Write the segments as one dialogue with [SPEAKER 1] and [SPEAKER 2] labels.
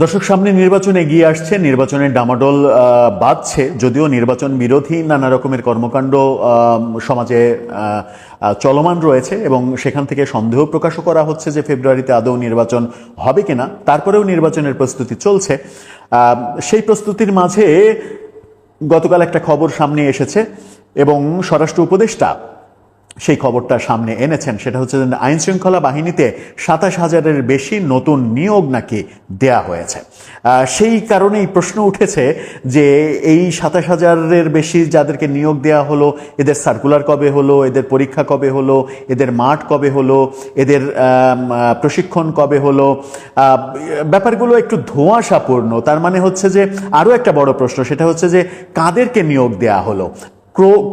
[SPEAKER 1] দর্শক, সামনে নির্বাচন এগিয়ে আসছে। নির্বাচনের ডামাডোল বাজছে যদিও নির্বাচন বিরোধী নানা রকমের কর্মকাণ্ড সমাজে চলমান রয়েছে এবং সেখান থেকে সন্দেহ প্রকাশও করা হচ্ছে যে ফেব্রুয়ারিতে আদৌ নির্বাচন হবে কিনা। তারপরেও নির্বাচনের প্রস্তুতি চলছে। সেই প্রস্তুতির মাঝে গতকাল একটা খবর সামনে এসেছে এবং স্বরাষ্ট্র উপদেষ্টা সেই খবরটা সামনে এনেছেন। সেটা হচ্ছে আইন শৃঙ্খলা বাহিনীতে সাতাশ হাজারের বেশি নতুন নিয়োগ নাকি দেয়া হয়েছে। সেই কারণেই প্রশ্ন উঠেছে যে এই সাতাশ হাজারের বেশি যাদেরকে নিয়োগ দেয়া হলো, এদের সার্কুলার কবে হলো, এদের পরীক্ষা কবে হলো, এদের মাঠ কবে হলো, এদের প্রশিক্ষণ কবে হলো ব্যাপারগুলো একটু ধোঁয়াশাপূর্ণ। তার মানে হচ্ছে যে আরও একটা বড় প্রশ্ন, সেটা হচ্ছে যে কাদেরকে নিয়োগ দেয়া হলো?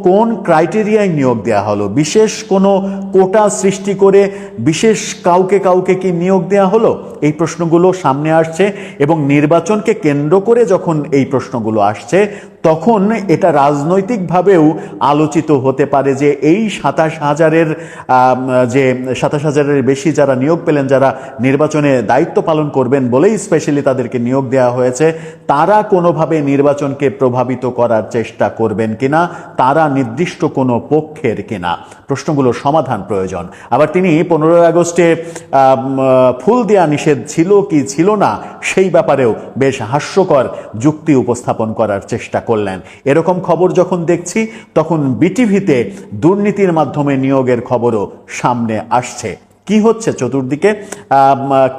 [SPEAKER 1] কোন ক্রাইটেরিয়ায় নিয়োগ দেওয়া হলো? বিশেষ কোনো কোটা সৃষ্টি করে বিশেষ কাউকে কাউকে কি নিয়োগ দেওয়া হলো? এই প্রশ্নগুলো সামনে আসছে এবং নির্বাচনকে কেন্দ্র করে যখন এই প্রশ্নগুলো আসছে তখন এটা রাজনৈতিকভাবেও আলোচিত হতে পারে যে এই সাতাশ হাজারের যে সাতাশ হাজারের বেশি যারা নিয়োগ পেলেন, যারা নির্বাচনে দায়িত্ব পালন করবেন বলেই স্পেশালি তাদেরকে নিয়োগ দেওয়া হয়েছে, তারা কোনোভাবে নির্বাচনকে প্রভাবিত করার চেষ্টা করবেন কিনা, তারা নির্দিষ্ট কোনো পক্ষের কিনা, প্রশ্নগুলোর সমাধান প্রয়োজন। আবার তিনি পনেরোই আগস্টে ফুল দেওয়া নিষেধ ছিল কি ছিল না, সেই ব্যাপারেও বেশ হাস্যকর যুক্তি উপস্থাপন করার চেষ্টা করলেন। এরকম খবর যখন দেখছি, তখন বিটিভিতে দুর্নীতির মাধ্যমে নিয়োগের খবরও সামনে আসছে। কি হচ্ছে চতুর্দিকে?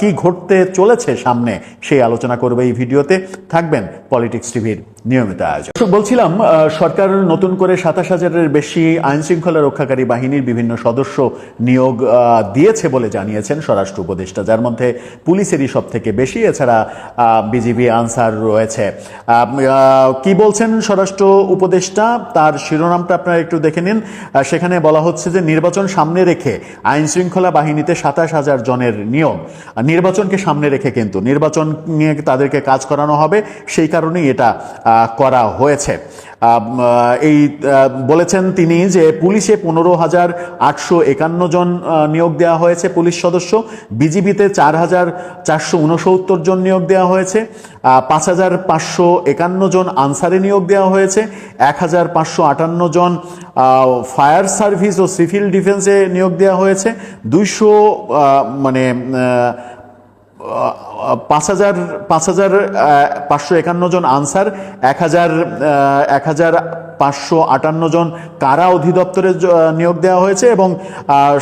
[SPEAKER 1] কি ঘটতে চলেছে সামনে? সেই আলোচনা করবে এই ভিডিওতে। থাকবেন পলিটিক্স টিভির নিয়মিত আয়োজন। বলছিলাম সরকার নতুন করে সাতাশ হাজারের বেশি আইন শৃঙ্খলা রক্ষাকারী বাহিনীর বিভিন্ন সদস্য নিয়োগ দিয়েছে বলে জানিয়েছেন স্বরাষ্ট্র উপদেষ্টা, যার মধ্যে পুলিশেরই সব থেকে বেশি, এছাড়া বিজিবি আনসার রয়েছে। কি বলছেন স্বরাষ্ট্র উপদেষ্টা? তার শিরোনামটা আপনারা একটু দেখে নিন। সেখানে বলা হচ্ছে যে, নির্বাচন সামনে রেখে আইন শৃঙ্খলা বাহিনীতে সাতাশ হাজার জনের নিয়োগ। নির্বাচনকে সামনে রেখে কিন্তু, নির্বাচন নিয়ে তাদেরকে কাজ করানো হবে, সেই কারণেই এটা করা হয়েছে। এই বলেছেন তিনি যে পুলিশে পনেরো হাজার আটশো একান্ন জন নিয়োগ দেওয়া হয়েছে পুলিশ সদস্য। বিজিবিতে চার হাজার চারশো উনসত্তর জন নিয়োগ দেওয়া হয়েছে। পাঁচ হাজার পাঁচশো একান্ন জন আনসারে নিয়োগ দেওয়া হয়েছে। এক হাজার পাঁচশো আটান্ন জন ফায়ার সার্ভিস ও সিভিল ডিফেন্সে নিয়োগ দেওয়া হয়েছে। দুইশো মানে পাঁচ হাজার পাঁচ হাজার পাঁচশো একান্ন জন আনসার, এক হাজার এক হাজার পাঁচশো আটান্ন জন কারা অধিদপ্তরে নিয়োগ দেওয়া হয়েছে এবং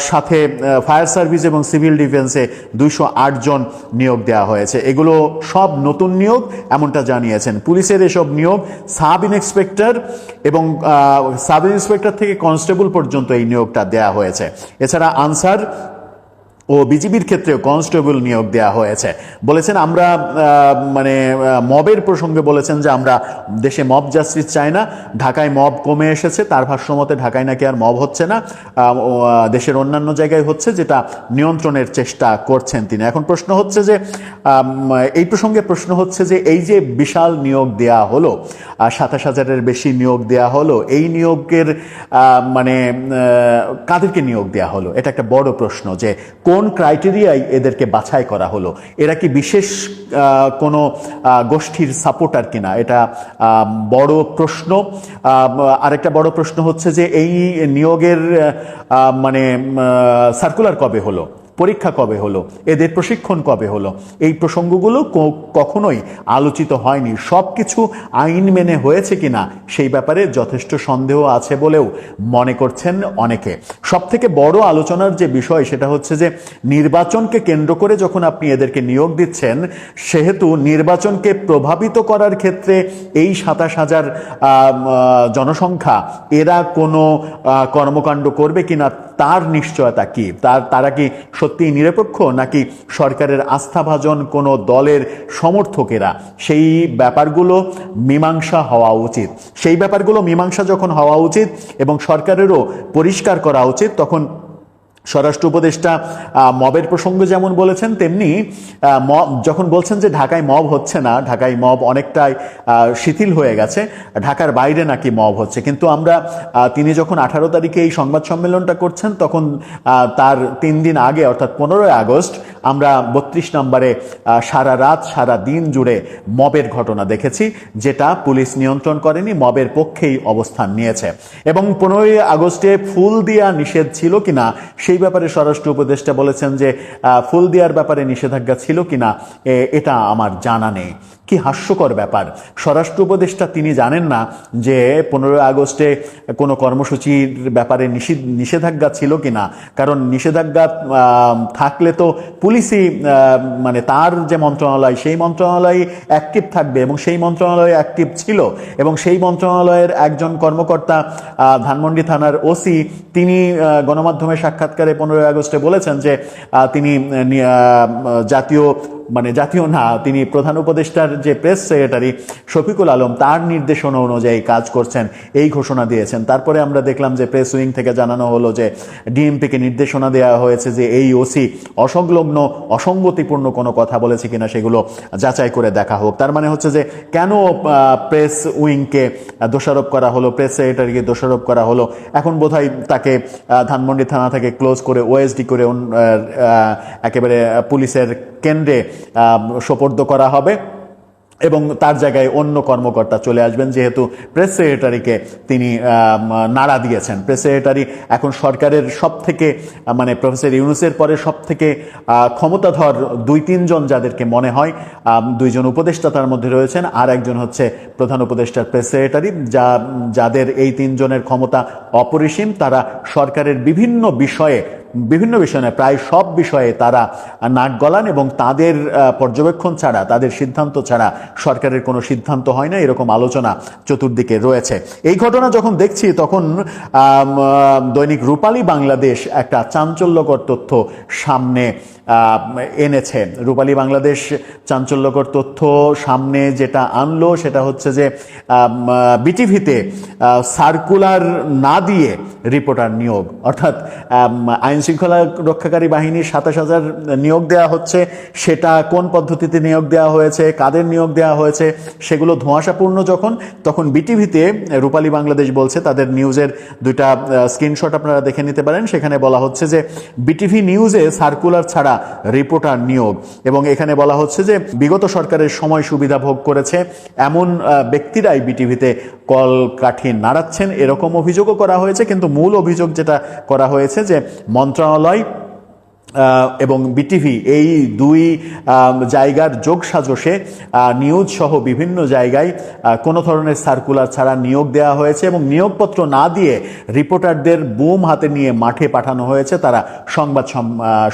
[SPEAKER 1] সাথে ফায়ার সার্ভিস এবং সিভিল ডিফেন্সে দুইশো আট জন নিয়োগ দেওয়া হয়েছে। এগুলো সব নতুন নিয়োগ, এমনটা জানিয়েছেন। পুলিশের এসব নিয়োগ, সাব ইন্সপেক্টর এবং সাব ইন্সপেক্টর থেকে কনস্টেবল পর্যন্ত এই নিয়োগটা দেওয়া হয়েছে। এছাড়া আনসার ও বিজিবির ক্ষেত্রেও কনস্টেবল নিয়োগ দেওয়া হয়েছে। বলেছেন, আমরা মানে মবের প্রসঙ্গে বলেছেন যে আমরা দেশে মব জাস্টিস চাই না, ঢাকায় মব কমে এসেছে, তার ভাষ্যমতে ঢাকায় নাকি আর মব হচ্ছে না দেশের অন্যান্য জায়গায় হচ্ছে, যেটা নিয়ন্ত্রণের চেষ্টা করছেন তিনি। এখন প্রশ্ন হচ্ছে যে এই প্রসঙ্গে প্রশ্ন হচ্ছে যে, এই যে বিশাল নিয়োগ দেয়া হলো সাতাশ হাজারের বেশি নিয়োগ দেয়া হলো, এই নিয়োগের মানে কাদেরকে নিয়োগ দেয়া হলো? এটা একটা বড় প্রশ্ন যে, কোন ক্রাইটেরিয়ায় এদেরকে বাছাই করা হলো? এরা কি বিশেষ কোনো গোষ্ঠীর সাপোর্টার কিনা? এটা বড় প্রশ্ন। আরেকটা বড় প্রশ্ন হচ্ছে যে এই নিয়োগের মানে সার্কুলার কবে হলো? পরীক্ষা কবে হলো? এদের প্রশিক্ষণ কবে হলো? এই প্রসঙ্গগুলো কখনোই আলোচিত হয়নি। সব কিছু আইন মেনে হয়েছে কিনা, সেই ব্যাপারে যথেষ্ট সন্দেহ আছে বলেও মনে করছেন অনেকে। সব থেকে বড় আলোচনার যে বিষয় সেটা হচ্ছে যে, নির্বাচনকে কেন্দ্র করে যখন আপনি এদেরকে নিয়োগ দিচ্ছেন, সেহেতু নির্বাচনকে প্রভাবিত করার ক্ষেত্রে এই সাতাশ হাজার জনসংখ্যা, এরা কোনো কর্মকাণ্ড করবে কিনা, তার নিশ্চয়তা কি? তার, তারা কি সত্যিই নিরপেক্ষ নাকি সরকারের আস্থাভাজন কোনো দলের সমর্থকেরা? সেই ব্যাপারগুলো মীমাংসা হওয়া উচিত। সেই ব্যাপারগুলো মীমাংসা যখন হওয়া উচিত এবং সরকারেরও পরিষ্কার করা উচিত, তখন স্বরাষ্ট্র উপদেষ্টা মবের প্রসঙ্গে যেমন বলেছেন, তেমনি মব, যখন বলছেন যে ঢাকায় মব হচ্ছে না, ঢাকায় মব অনেকটাই শিথিল হয়ে গেছে, ঢাকার বাইরে নাকি মব হচ্ছে। কিন্তু আমরা তিনি যখন আঠারো তারিখে এই সংবাদ সম্মেলনটা করছেন, তখন তার তিন দিন আগে, অর্থাৎ পনেরোই আগস্ট, আমরা বত্রিশ নম্বরে সারা রাত, সারা দিন জুড়ে মবের ঘটনা দেখেছি, যেটা পুলিশ নিয়ন্ত্রণ করেনি, মবের পক্ষেই অবস্থান নিয়েছে। এবং পনেরোই আগস্টে ফুল দেওয়া নিষেধ ছিল কিনা, সেই ব্যাপারে স্বরাষ্ট্র উপদেষ্টা বলেছেন যে ফুল দেওয়ার ব্যাপারে নিষেধাজ্ঞা ছিল কিনা এটা আমার জানা নেই। কি হাস্যকর ব্যাপার? স্বরাষ্ট্র উপদেষ্টা তিনি জানেন না যে পনেরোই আগস্টে কোনো কর্মসূচির ব্যাপারে নিষেধ নিষেধাজ্ঞা ছিল কিনা? কারণ নিষেধাজ্ঞা থাকলে তো পুলিশই মানে তার যে মন্ত্রণালয়, সেই মন্ত্রণালয় অ্যাক্টিভ থাকবে এবং সেই মন্ত্রণালয় অ্যাক্টিভ ছিল। এবং সেই মন্ত্রণালয়ের একজন কর্মকর্তা ধানমন্ডি থানার ওসি, তিনি গণমাধ্যমে সাক্ষাৎকারে পনেরোই আগস্টে বলেছেন যে তিনি নি- জাতীয় মানে জাতীয় না, তিনি প্রধান উপদেষ্টার যে প্রেস সেক্রেটারি শফিকুল আলম, তার নির্দেশনা অনুযায়ী কাজ করছেন, এই ঘোষণা দিয়েছেন। তারপরে আমরা দেখলাম যে প্রেস উইং থেকে জানানো হলো যে ডিএমপিকে নির্দেশনা দেওয়া হয়েছে যে এই ওসি অসংলগ্ন, অসঙ্গতিপূর্ণ কোনো কথা বলেছে কিনা সেগুলো যাচাই করে দেখা হোক। তার মানে হচ্ছে যে কেন প্রেস উইংকে দোষারোপ করা হলো প্রেস সেক্রেটারিকে দোষারোপ করা হলো, এখন বোধহয় তাকে ধানমন্ডি থানা থেকে ক্লোজ করে ওএসডি করে একেবারে পুলিশের কেন্দ্রে সোপর্দ করা হবে এবং তার জায়গায় অন্য কর্মকর্তা চলে আসবেন, যেহেতু প্রেস সেক্রেটারিকে তিনি নাড়া দিয়েছেন। প্রেস সেক্রেটারি এখন সরকারের সব থেকে মানে প্রফেসর ইউনুসের পরে সব থেকে ক্ষমতাধর দুই তিনজন যাদেরকে মনে হয় দুইজন উপদেষ্টা তার মধ্যে রয়েছেন, আর একজন হচ্ছে প্রধান উপদেষ্টার প্রেস সেক্রেটারি, যা, যাদের এই তিনজনের ক্ষমতা অপরিসীম, তারা সরকারের বিভিন্ন বিষয়ে বিভিন্ন বিষয় নয়, প্রায় সব বিষয়ে তারা নাক গলান এবং তাদের পর্যবেক্ষণ ছাড়া, তাদের সিদ্ধান্ত ছাড়া সরকারের কোনো সিদ্ধান্ত হয় না, এরকম আলোচনা চতুর্দিকে রয়েছে। এই ঘটনা যখন দেখছি, তখন দৈনিক রূপালী বাংলাদেশ একটা চাঞ্চল্যকর তথ্য সামনে এনেছে। রূপালী বাংলাদেশ চাঞ্চল্যকর তথ্য সামনে যেটা আনলো, সেটা হচ্ছে যে বিটিভিতে সার্কুলার না দিয়ে রিপোর্টার নিয়োগ, অর্থাৎ আইন শৃঙ্খলা রক্ষাকারী বাহিনীর সাতাশ হাজার নিয়োগ দেওয়া হচ্ছে। সেটা কোন পদ্ধতিতে নিয়োগ দেওয়া হয়েছে? কাদের নিয়োগ দেওয়া হয়েছে? সেগুলো ধোঁয়াশাপূর্ণ যখন, তখন বিটিভিতে রূপালী বাংলাদেশ বলছে, তাদের নিউজের দুইটা স্ক্রিনশট আপনারা দেখে নিতে পারেন। সেখানে বলা হচ্ছে যে, বিটিভি নিউজে সার্কুলার ছাড়া রিপোর্টার নিয়োগ। এবং এখানে বলা হচ্ছে যে, বিগত সরকারের সময় সুবিধা ভোগ করেছে, এমন ব্যক্তিরাই বিটিভিতে কল কাঠি নাড়াচ্ছেন। এরকম অভিযোগও করা হয়েছে, কিন্তু মূল অভিযোগ যেটা করা হয়েছে যে মন্ত্রণালয় এবং বিটিভি এই দুই জায়গার যোগ সাজসে নিউজ সহ বিভিন্ন জায়গায় কোনো ধরনের সার্কুলার ছাড়া নিয়োগ দেওয়া হয়েছে এবং নিয়োগপত্র না দিয়ে রিপোর্টারদের বুম হাতে নিয়ে মাঠে পাঠানো হয়েছে তারা সংবাদ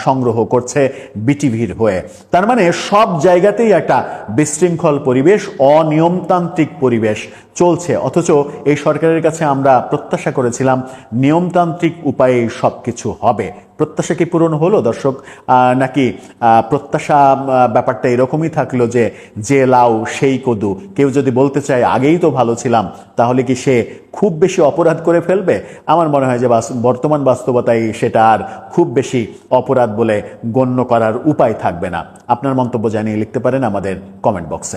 [SPEAKER 1] সংগ্রহ করছে বিটিভির হয়ে। তার মানে সব জায়গাতেই একটা বিশৃঙ্খল পরিবেশ, অনিয়মতান্ত্রিক পরিবেশ চলছে। অথচ এই সরকারের কাছে আমরা প্রত্যাশা করেছিলাম নিয়মতান্ত্রিক উপায়ে সব কিছু হবে। প্রত্যাশা কি পূরণ হলো দর্শক? নাকি প্রত্যাশা ব্যাপারটা এরকমই থাকল যে যে লাউ সেই কদু। কেউ যদি বলতে চায়, আগেই তো ভালো ছিলাম তাহলে কি সে খুব বেশি অপরাধ করে ফেলবে? আমার মনে হয় যে বর্তমান বাস্তবতায় সেটা আর খুব বেশি অপরাধ বলে গণ্য করার উপায় থাকবে না। আপনার মন্তব্য জানিয়ে লিখতে পারেন আমাদের কমেন্ট বক্সে।